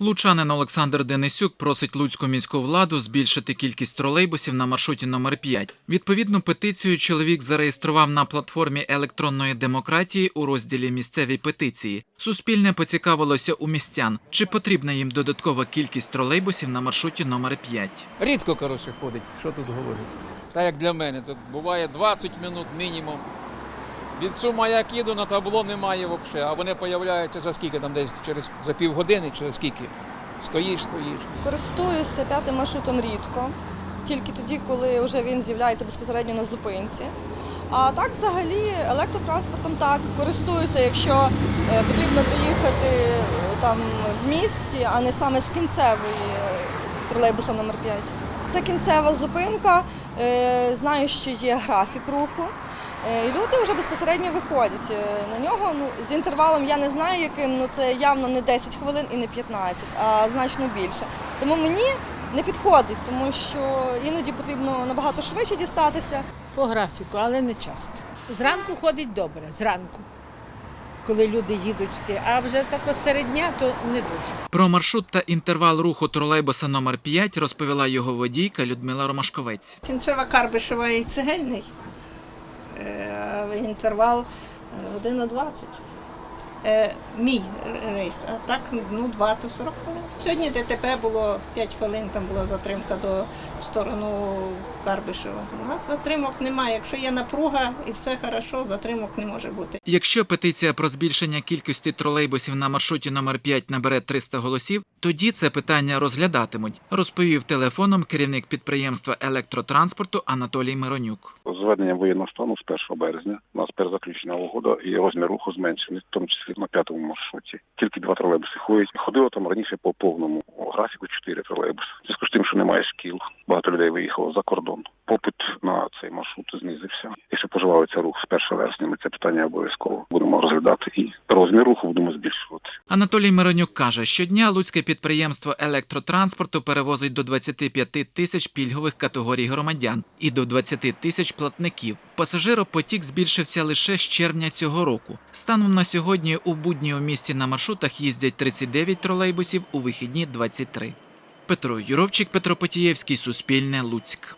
Лучанин Олександр Денисюк просить луцьку міську владу збільшити кількість тролейбусів на маршруті номер 5. Відповідну петицію чоловік зареєстрував на платформі електронної демократії у розділі місцеві петиції. Суспільне поцікавилося у містян, чи потрібна їм додаткова кількість тролейбусів на маршруті номер 5. Рідко, коротше, ходить. Що тут говорити? Так як для мене, тут буває 20 минут мінімум. Від сума як їду, на табло немає взагалі, а вони появляються за скільки там десь через за півгодини чи за скільки. Стоїш, стоїш. Користуюся п'ятим маршрутом рідко, тільки тоді, коли вже він з'являється безпосередньо на зупинці. А так, взагалі, електротранспортом так користуюся, якщо е, потрібно доїхати е, там в місті, а не саме з кінцевої е, тролейбуса номер 5. Це кінцева зупинка. е, Знаю, що є графік руху. Е, І люди вже безпосередньо виходять е, на нього. Ну, з інтервалом я не знаю, яким, ну це явно не 10 хвилин і не 15, а значно більше. Тому мені не підходить, тому що іноді потрібно набагато швидше дістатися. По графіку, але не часто. Зранку ходить добре, зранку, коли люди їдуть всі, а вже тако серед дня, то не дуже. Про маршрут та інтервал руху тролейбуса номер 5 розповіла його водійка Людмила Ромашковець. Кінцева Карбишева і цегельний. Е, але Інтервал е, година 20. Е, Мій рейс, а так ну 2 то 40 хвилин. Сьогодні ДТП було 5 хвилин, там була затримка до в сторону Карбишева. У нас затримок немає. Якщо є напруга і все хорошо, затримок не може бути. Якщо петиція про збільшення кількості тролейбусів на маршруті номер 5 набере 300 голосів, тоді це питання розглядатимуть, розповів телефоном керівник підприємства електротранспорту Анатолій Миронюк. З введенням воєнного стану з 1 березня у нас перезаключена угода і розмір руху зменшений, в тому числі на п'ятому маршруті. Тільки два тролейбуси ходять. Ходило там раніше по повному графіку чотири тролейбуси. Зв'язку з тим, що немає шкіл, багато людей виїхало за кордон. Цей маршрут знизився. Якщо поживається рух з 1 вересня, ми це питання обов'язково будемо розглядати і розмір руху будемо збільшувати. Анатолій Миронюк каже, щодня луцьке підприємство електротранспорту перевозить до 25 тисяч пільгових категорій громадян і до 20 тисяч платників. Пасажиропотік збільшився лише з червня цього року. Станом на сьогодні у будні у місті на маршрутах їздять 39 тролейбусів, у вихідні 23. Петро Юровчик, Петро Потієвський, Суспільне, Луцьк.